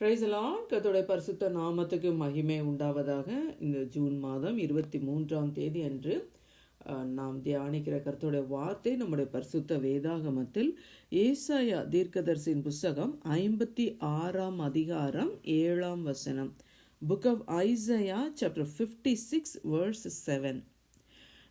பிரைசலான் கத்தோடைய பரிசுத்த நாமத்துக்கு மகிமை உண்டாவதாக. இந்த ஜூன் மாதம் இருபத்தி மூன்றாம் தேதி அன்று நாம் தியானிக்கிற கருத்துடைய வார்த்தை நம்முடைய பரிசுத்த வேதாகமத்தில் ஏசாயா தீர்க்கதர்சின் புஸ்தகம் ஐம்பத்தி ஆறாம் அதிகாரம் ஏழாம் வசனம். Book of Isaiah chapter fifty six verse seven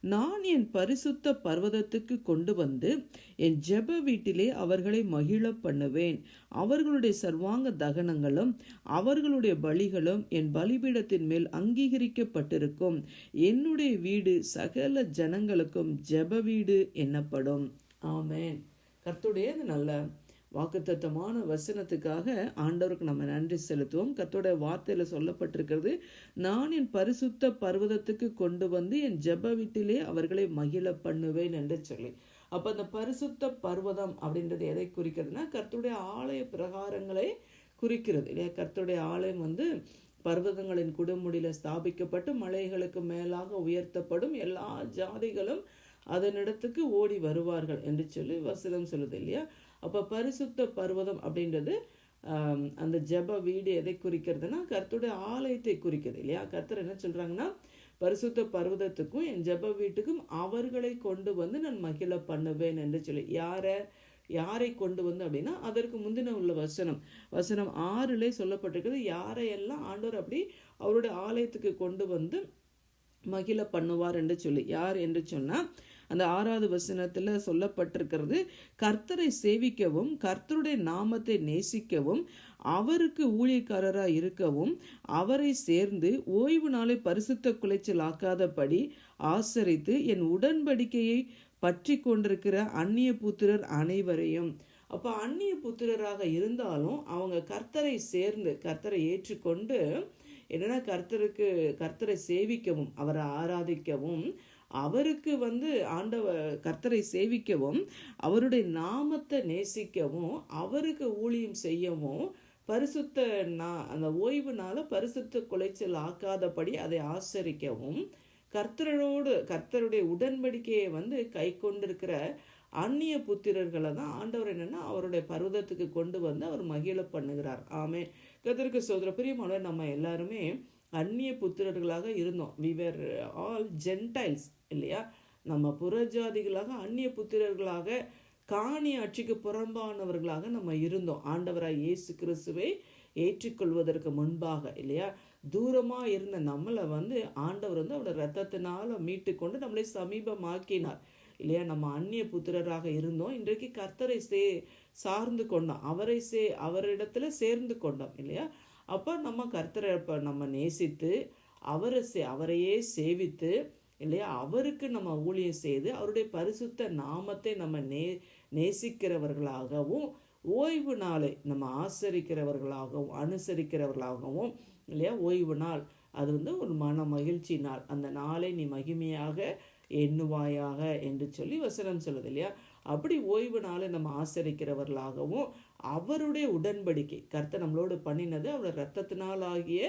நான் என் பரிசுத்த பர்வதத்துக்கு கொண்டு வந்து என் ஜெப வீட்டிலே அவர்களை மகிழ பண்ணுவேன். அவர்களுடைய சர்வாங்க தகனங்களும் அவர்களுடைய பலிகளும் என் பலிபீடத்தின் மேல் அங்கீகரிக்கப்பட்டிருக்கும். என்னுடைய வீடு சகல ஜனங்களுக்கும் ஜெப வீடு என்னப்படும். ஆமேன். கர்த்துடைய நல்ல வாக்குத்தத்தமான வசனத்துக்காக ஆண்டவருக்கு நம்ம நன்றி செலுத்துவோம். கர்த்தருடைய வார்த்தையில் சொல்லப்பட்டிருக்கிறது நான் என் பரிசுத்த பர்வதத்துக்கு கொண்டு வந்து என் ஜெப வீட்டிலே அவர்களை மகிழ பண்ணுவேன் என்று சொல்லி. அப்போ அந்த பரிசுத்த பர்வதம் அப்படின்றது எதை குறிக்கிறதுனா கர்த்தருடைய ஆலய பிரகாரங்களை குறிக்கிறது. இல்லையா? கர்த்தருடைய ஆலயம் வந்து பர்வதங்களின் குடுமுடியில ஸ்தாபிக்கப்பட்டு மலைகளுக்கு மேலாக உயர்த்தப்படும் எல்லா ஜாதிகளும் அதனிடத்துக்கு ஓடி வருவார்கள் என்று சொல்லி வசனம் சொல்லுது இல்லையா? அப்போ பரிசுத்த பர்வதம் அப்படின்றது அந்த ஜெப வீடு எதை குறிக்கிறதுனா கர்த்தருடைய ஆலயத்தை குறிக்கிறது இல்லையா? கர்த்தர் என்ன சொல்கிறாங்கன்னா பரிசுத்த பர்வதத்துக்கும் என் ஜெப வீட்டுக்கும் அவர்களை கொண்டு வந்து நான் மகிழ பண்ணுவேன் என்று சொல்லி யாரை யாரை கொண்டு வந்து அப்படின்னா அதற்கு முந்தின உள்ள வசனம். வசனம் ஆறிலே சொல்லப்பட்டிருக்கிறது யாரையெல்லாம் ஆண்டவர் அப்படி அவருடைய ஆலயத்துக்கு கொண்டு வந்து மகிழ பண்ணுவார் என்று சொல்லி. யார் என்று சொன்னால் அந்த ஆறாவது வசனத்தில் சொல்லப்பட்டிருக்கிறது கர்த்தரை சேவிக்கவும் கர்த்தருடைய நாமத்தை நேசிக்கவும் அவருக்கு ஊழியக்காரராக இருக்கவும் அவரை சேர்ந்து ஓய்வு நாளை பரிசுத்த குலைச்சல் ஆக்காதபடி ஆசரித்து என் உடன்படிக்கையை பற்றி கொண்டிருக்கிற அந்நிய புத்திரர் அனைவரையும். அப்போ அந்நிய புத்திரராக இருந்தாலும் அவங்க கர்த்தரை சேர்ந்து கர்த்தரை ஏற்றுக்கொண்டு என்னன்னா கர்த்தருக்கு கர்த்தரை சேவிக்கவும் அவரை ஆராதிக்கவும் அவருக்கு வந்து ஆண்டவ கர்த்தரை சேவிக்கவும் அவருடைய நாமத்தை நேசிக்கவும் அவருக்கு ஊழியம் செய்யவும் பரிசுத்த நா அந்த ஓய்வுனால பரிசுத்த குலைச்சல் ஆக்காதபடி அதை ஆசரிக்கவும் கர்த்தரோடு கர்த்தருடைய உடன்படிக்கையை வந்து கை கொண்டிருக்கிற அந்நிய புத்திரர்களை தான் ஆண்டவர் என்னன்னா அவருடைய பருவதத்துக்கு கொண்டு வந்து அவர் மகிழ பண்ணுகிறார். ஆமே கர்த்தருக்கு சோதர பிரியமான நம்ம எல்லாருமே அந்நிய புத்திரர்களாக இருந்தோம். வி வேர் ஆல் ஜென்டைல்ஸ் இல்லையா? நம்ம புறஜாதிகளாக அந்நிய புத்திரர்களாக காணி ஆட்சிக்கு புறம்பானவர்களாக நம்ம இருந்தோம். ஆண்டவராய் இயேசு கிறிஸ்துவை ஏற்றுக்கொள்வதற்கு முன்பாக இல்லையா? தூரமாக இருந்த நம்மளை வந்து ஆண்டவர் வந்து அவரோட ரத்தத்தினால மீட்டு கொண்டு நம்மளை சமீபமாக்கினார் இல்லையா? நம்ம அந்நிய புத்திரராக இருந்தோம். இன்றைக்கு கர்த்தரை சே சார்ந்து கொண்டோம். அவரை சே அவரிடத்துல சேர்ந்து கொண்டோம் இல்லையா? அப்போ நம்ம கர்த்தரை இப்போ நம்ம நேசித்து அவரை சே அவரையே சேவித்து இல்லையா? அவருக்கு நம்ம ஊழியம் செய்து அவருடைய பரிசுத்த நாமத்தை நம்ம நே நேசிக்கிறவர்களாகவும் ஓய்வு நாளை நம்ம ஆசரிக்கிறவர்களாகவும் அனுசரிக்கிறவர்களாகவும் இல்லையா? ஓய்வு நாள் அது வந்து ஒரு மன மகிழ்ச்சி நாள். அந்த நாளை நீ மகிமையாக எண்ணுவாயாக என்று சொல்லி வசனம் சொல்லுது இல்லையா? அப்படி ஓய்வு நாளை நம்ம ஆசரிக்கிறவர்களாகவும் அவருடைய உடன்படிக்கை கர்த்தர் நம்மளோடு பண்ணினது அவருடைய ரத்தத்தினால் ஆகிய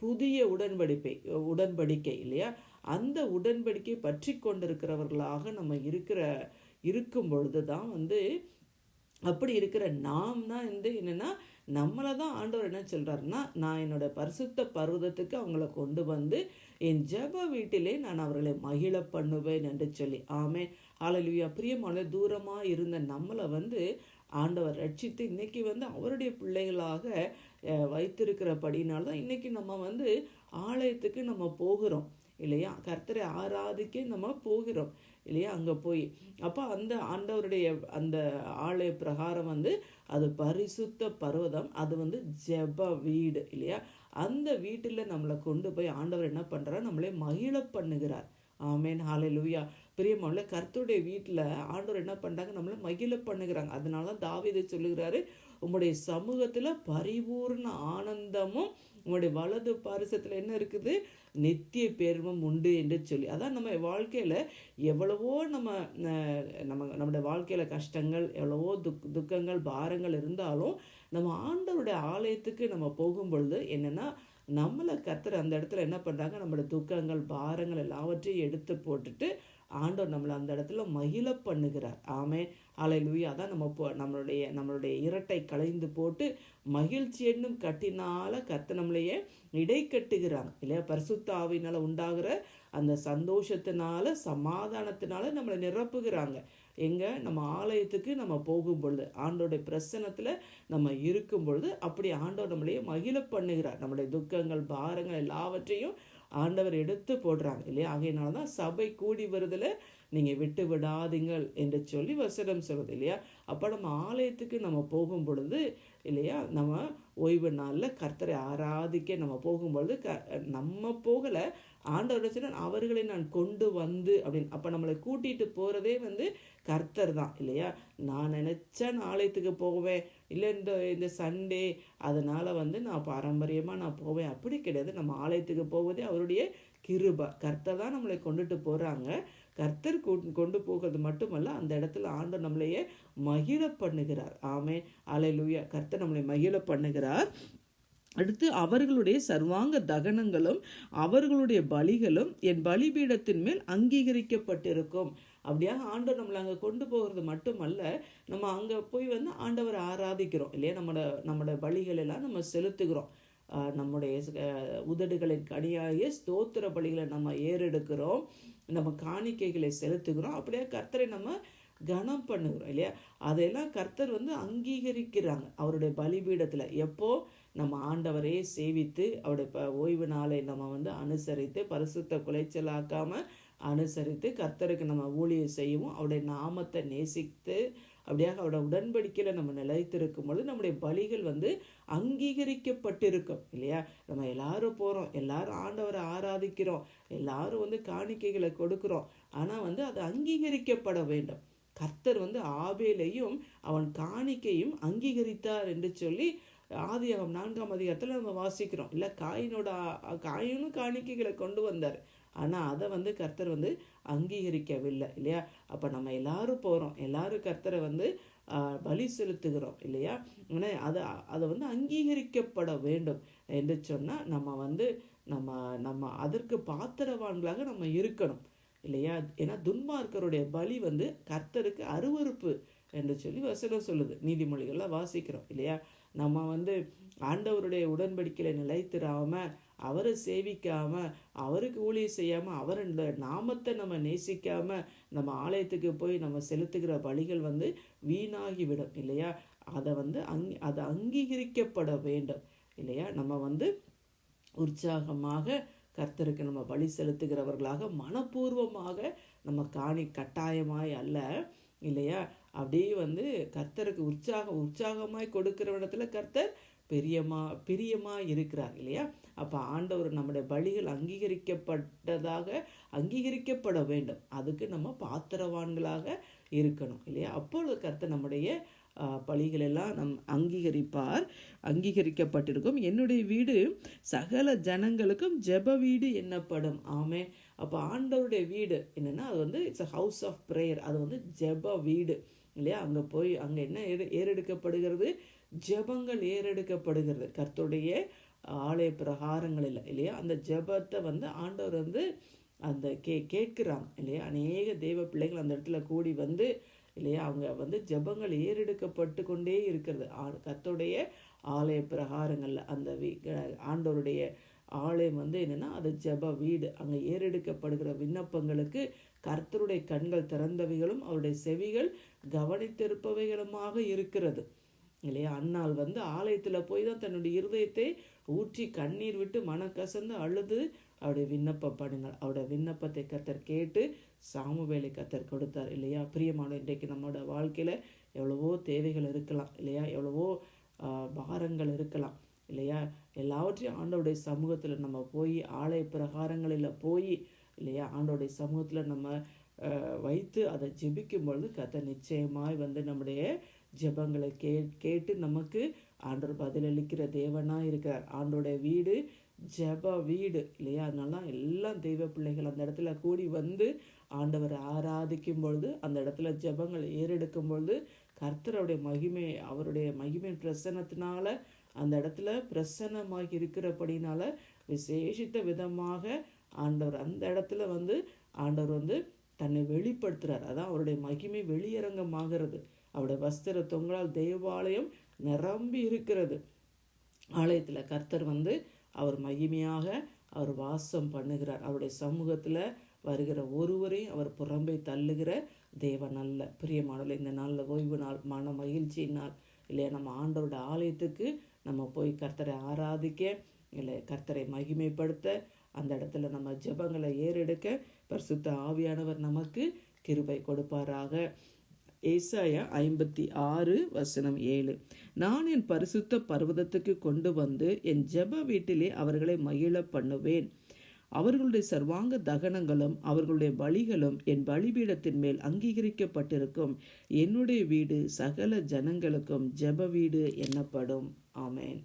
புதிய உடன்படிப்பை உடன்படிக்கை இல்லையா? அந்த உடன்படிக்கை பற்றி கொண்டிருக்கிறவர்களாக நம்ம இருக்கிற இருக்கும் பொழுது தான் வந்து அப்படி இருக்கிற நாம் தான் வந்து என்னென்னா நம்மளை தான் ஆண்டவர் என்ன சொல்கிறாருன்னா நான் என்னோட பரிசுத்த பருவதத்துக்கு அவங்கள கொண்டு வந்து என் ஜப வீட்டிலே நான் அவர்களை மகிழ பண்ணுவேன் என்று சொல்லி. ஆமே ஆளலுயா பிரியமான தூரமாக இருந்த நம்மளை வந்து ஆண்டவர் ரட்சித்து இன்னைக்கு வந்து அவருடைய பிள்ளைகளாக வைத்திருக்கிறபடினால தான் இன்னைக்கு நம்ம வந்து ஆலயத்துக்கு நம்ம போகிறோம். இல்லையா? கர்த்தரை ஆராதிக்க நம்ம போகிறோம். இல்லையா? அங்கே போய். அப்போ அந்த ஆண்டவருடைய அந்த ஆலய பிரகாரம் வந்து அது பரிசுத்த பர்வதம். அது வந்து ஜெப வீடு. இல்லையா? அந்த வீட்டில் நம்மளை கொண்டு போய் ஆண்டவர் என்ன பண்ணுறார் நம்மளே மகிழ பண்ணுகிறார். ஆமேன். லூயா பிரியமான கர்த்தருடைய வீட்டில் ஆண்டவர் என்ன பண்ணுறாங்க நம்மளை மகிழ பண்ணுகிறாங்க. அதனால தாவீது சொல்லுகிறாரு உங்களுடைய சமூகத்தில் பரிபூர்ண ஆனந்தமும் உங்களுடைய வலது பாரிசத்தில் என்ன இருக்குது? நித்திய பேர்வம் உண்டு என்று சொல்லி. அதான் நம்ம வாழ்க்கையில் எவ்வளவோ நம்ம நம்ம நம்முடைய வாழ்க்கையில் கஷ்டங்கள் எவ்வளவோ துக் துக்கங்கள் பாரங்கள் இருந்தாலும் நம்ம ஆண்டவருடைய ஆலயத்துக்கு நம்ம போகும் பொழுது என்னென்னா நம்மளை கத்துற அந்த இடத்துல என்ன பண்ணுறாங்க நம்மளோட துக்கங்கள் பாரங்கள் எல்லாவற்றையும் எடுத்து போட்டுட்டு ஆண்டவர் நம்மளை அந்த இடத்துல மகிழ பண்ணுகிறார். ஆமே அலையிலுயா தான் நம்ம போ நம்மளுடைய நம்மளுடைய இரட்டை களைந்து போட்டு மகிழ்ச்சி என்னும் கட்டினால கத்த நம்மளையே இடை கட்டுகிறாங்க இல்லையா? பரிசுத்தாவினால் உண்டாகிற அந்த சந்தோஷத்தினால சமாதானத்தினால நம்மளை நிரப்புகிறாங்க. எங்க? நம்ம ஆலயத்துக்கு நம்ம போகும் பொழுது ஆண்டோடைய பிரசனத்தில் நம்ம இருக்கும் பொழுது அப்படி ஆண்டவர் நம்மளையே மகிழ பண்ணுகிறார். நம்முடைய துக்கங்கள் பாரங்கள் எல்லாவற்றையும் ஆண்டவர் எடுத்து போடுறாங்க இல்லையா? ஆகையினால தான் சபை கூடி வருதில் நீங்கள் விட்டு விடாதீங்கள் என்று சொல்லி வசனம் சொல்வது இல்லையா? அப்போ நம்ம ஆலயத்துக்கு நம்ம போகும் பொழுது இல்லையா? நம்ம ஓய்வு நாளில் கர்த்தரை ஆராதிக்க நம்ம போகும்பொழுது க நம்ம போகலை ஆண்டவர் சொன்ன அவர்களை நான் கொண்டு வந்து அப்படின்னு. அப்போ நம்மளை கூட்டிகிட்டு போகிறதே வந்து கர்த்தர் தான் இல்லையா? நான் நினச்சா நான் ஆலயத்துக்கு போவேன் இல்லை இந்த இந்த சண்டே அதனால் வந்து நான் பாரம்பரியமாக நான் போவேன். அப்படி கிடையாது. நம்ம ஆலயத்துக்கு போவதே அவருடைய கிருபா. கர்த்தர் தான் நம்மளை கொண்டுட்டு போகிறாங்க கர்த்தர் கொண்டு போகிறது மட்டுமல்ல அந்த இடத்துல ஆண்டு நம்மளையே மகிழ பண்ணுகிறார். ஆமே அலையிலுயா கர்த்தர் நம்மளை மகிழ பண்ணுகிறார். அடுத்து அவர்களுடைய சர்வாங்க தகனங்களும் அவர்களுடைய பலிகளும் என் பலிபீடத்தின் மேல் அங்கீகரிக்கப்பட்டிருக்கும். அப்படியாக ஆண்டவர் நம்மளை அங்கே கொண்டு போகிறது மட்டுமல்ல நம்ம அங்கே போய் வந்து ஆண்டவரை ஆராதிக்கிறோம் இல்லையா? நம்மளோட நம்மளோட பலிகள் எல்லாம் நம்ம செலுத்துகிறோம். நம்முடைய உதடுகளின் கனியாகிய ஸ்தோத்திர பலிகளை நம்ம ஏறெடுக்கிறோம் நம்ம காணிக்கைகளை செலுத்துகிறோம். அப்படியே கர்த்தரை நம்ம கனம் பண்ணுகிறோம் இல்லையா? அதையெல்லாம் கர்த்தர் வந்து அங்கீகரிக்கிறாங்க. அவருடைய பலிபீடத்தில். எப்போ? நம்ம ஆண்டவரையே சேவித்து அவருடைய ப ஓய்வு நாளை நம்ம வந்து அனுசரித்து பரிசுத்த குலைச்சலாக்காமல் அனுசரித்து கர்த்தருக்கு நம்ம ஊழியம் செய்யவும் அவருடைய நாமத்தை நேசித்து அப்படியாக அவரோட உடன்படிக்கையில் நம்ம நிலைத்திருக்கும் பொழுது நம்முடைய பலிகள் வந்து அங்கீகரிக்கப்பட்டிருக்கும் இல்லையா? நம்ம எல்லாரும் போகிறோம் எல்லாரும் ஆண்டவரை ஆராதிக்கிறோம். எல்லாரும் வந்து காணிக்கைகளை கொடுக்குறோம். ஆனால் வந்து அது அங்கீகரிக்கப்பட வேண்டும். கர்த்தர் வந்து ஆபேலையும் அவன் காணிக்கையும் அங்கீகரித்தார் என்று சொல்லி ஆதியாகம் நான்காம் அதிகாரத்தில் நம்ம வாசிக்கிறோம். இல்லை காயினோட காயினும் காணிக்கைகளை கொண்டு வந்தார். ஆனால் அதை வந்து கர்த்தர் வந்து அங்கீகரிக்கவில்லை இல்லையா? அப்போ நம்ம எல்லாரும் போகிறோம் எல்லாரும் கர்த்தரை வந்து பலி செலுத்துகிறோம் இல்லையா? ஆனால் அதை அதை வந்து அங்கீகரிக்கப்பட வேண்டும் என்று சொன்னால் நம்ம வந்து நம்ம நம்ம அதற்கு பாத்திரவான்களாக நம்ம இருக்கணும். இல்லையா? ஏன்னா துன்மார்க்கருடைய பலி வந்து கர்த்தருக்கு அருவறுப்பு என்று சொல்லி வசனம் சொல்லுது. நீதிமொழிகள்லாம் வாசிக்கிறோம் இல்லையா? நம்ம வந்து ஆண்டவருடைய உடன்படிக்கையில் நிலைத்திராமல் அவரை சேவிக்காம அவருக்கு ஊழியம் செய்யாமல் அவருடைய நாமத்தை நம்ம நேசிக்காம நம்ம ஆலயத்துக்கு போய் நம்ம செலுத்துகிற பலிகள் வந்து வீணாகிவிடும் இல்லையா? அதை வந்து அங் அதை அங்கீகரிக்கப்பட வேண்டும் இல்லையா? நம்ம வந்து உற்சாகமாக கர்த்தருக்கு நம்ம பலி செலுத்துகிறவர்களாக மனப்பூர்வமாக நம்ம காணி கட்டாயமாய் அல்ல இல்லையா? அப்படியே வந்து கர்த்தருக்கு உற்சாகம் உற்சாகமாய் கொடுக்கிற இடத்துல கர்த்தர் பெரியமா பிரியமா இருக்கிறார் இல்லையா? அப்போ ஆண்டவர் நம்முடைய பலிகள் அங்கீகரிக்கப்பட்டதாக அங்கீகரிக்கப்பட வேண்டும். அதுக்கு நம்ம பாத்திரவான்களாக இருக்கணும் இல்லையா? அப்பொழுது கர்த்தர் நம்முடைய பலிகள் நம் அங்கீகரிப்பார் அங்கீகரிக்கப்பட்டிருக்கும். என்னுடைய வீடு சகல ஜனங்களுக்கும் ஜெப வீடு என்னப்படும். ஆமே அப்போ ஆண்டவருடைய வீடு என்னென்னா அது வந்து it's a house of prayer அது வந்து ஜெப வீடு. இல்லையா? அங்கே போய் அங்கே என்ன ஏறு ஏறெடுக்கப்படுகிறது? ஜெபங்கள் ஏறெடுக்கப்படுகிறது. கர்த்தருடைய ஆலய பிரகாரங்களில் இல்லையா? அந்த ஜெபத்தை வந்து ஆண்டவர் வந்து அந்த கே கேட்குறாங்க இல்லையா? அநேக தெய்வ பிள்ளைகள் அந்த இடத்துல கூடி வந்து இல்லையா? அவங்க வந்து ஜெபங்கள் ஏறெடுக்கப்பட்டு கொண்டே இருக்கிறது. கத்தோடைய ஆலய பிரகாரங்களில் அந்த வீ ஆண்டோருடைய ஆலயம் வந்து என்னென்னா அது ஜெப வீடு. அங்கே ஏறெடுக்கப்படுகிற விண்ணப்பங்களுக்கு கர்த்தருடைய கண்கள் திறந்தவைகளும் அவருடைய செவிகள் கவனித்திருப்பவைகளுமாக இருக்கிறது. இல்லையா? அன்னால் வந்து ஆலயத்தில் போய் தான் தன்னுடைய இருதயத்தை ஊற்றி கண்ணீர் விட்டு மனக்கசந்து அழுது அவருடைய விண்ணப்பம் பண்ணுங்கள். அவருடைய விண்ணப்பத்தை கத்தர் கேட்டு சாமுவேலை கத்தர் கொடுத்தார் இல்லையா? பிரியமான இன்றைக்கு நம்மளோட வாழ்க்கையில் எவ்வளவோ தேவைகள் இருக்கலாம் இல்லையா? எவ்வளவோ பாரங்கள் இருக்கலாம் இல்லையா? எல்லாவற்றையும் ஆண்டோடைய சமூகத்தில் நம்ம போய் ஆலய பிரகாரங்களில் போய் இல்லையா? ஆண்டோடைய சமூகத்தில் நம்ம வைத்து அதை ஜெபிக்கும் பொழுது கத்தை நிச்சயமாய் வந்து நம்முடைய ஜெபங்களை கே கேட்டு நமக்கு ஆண்டவர் பதிலளிக்கிற தேவனாக இருக்கிறார். ஆண்டோடைய வீடு ஜெப வீடு இல்லையா? அதனால எல்லாம் தெய்வ பிள்ளைகள் அந்த இடத்துல கூடி வந்து ஆண்டவரை ஆராதிக்கும் பொழுது அந்த இடத்துல ஜெபங்கள் ஏறெடுக்கும் பொழுது கர்த்தருடைய மகிமை அவருடைய மகிமை பிரசனத்தினால அந்த இடத்துல பிரசன்னமாகி இருக்கிறபடினால விசேஷித்த விதமாக ஆண்டவர் அந்த இடத்துல வந்து ஆண்டவர் வந்து தன்னை வெளிப்படுத்துறார். அதான் அவருடைய மகிமை வெளியரங்கமாகிறது. அவருடைய வஸ்திர தொங்கலால் தேவாலயம் நிரம்பி இருக்கிறது. ஆலயத்தில் கர்த்தர் வந்து அவர் மகிமையாக அவர் வாசம் பண்ணுகிறார். அவருடைய சமூகத்தில் வருகிற ஒருவரையும் அவர் புறம்பை தள்ளுகிற தேவன் அல்ல. பிரியமானவர்களே இந்த நாளில் ஓய்வு நாள் மன மகிழ்ச்சி நாள். இல்லையா நம்ம ஆண்டோட ஆலயத்துக்கு நம்ம போய் கர்த்தரை ஆராதிக்க இல்லை கர்த்தரை மகிமைப்படுத்த அந்த இடத்துல நம்ம ஜெபங்களை ஏறெடுக்க பரிசுத்த ஆவியானவர் நமக்கு கிருபை கொடுப்பாராக. ஏசாயா ஐம்பத்தி ஆறு வசனம் ஏழு. நான் என் பரிசுத்த பர்வதத்துக்கு கொண்டு வந்து என் ஜெப வீட்டிலே அவர்களை மகிழ பண்ணுவேன். அவர்களுடைய சர்வாங்க தகனங்களும் அவர்களுடைய பலிகளும் என் பலிபீடத்தின் மேல் அங்கீகரிக்கப்பட்டிருக்கும். என்னுடைய வீடு சகல ஜனங்களுக்கும் ஜெப வீடு எனப்படும் ஆமேன்.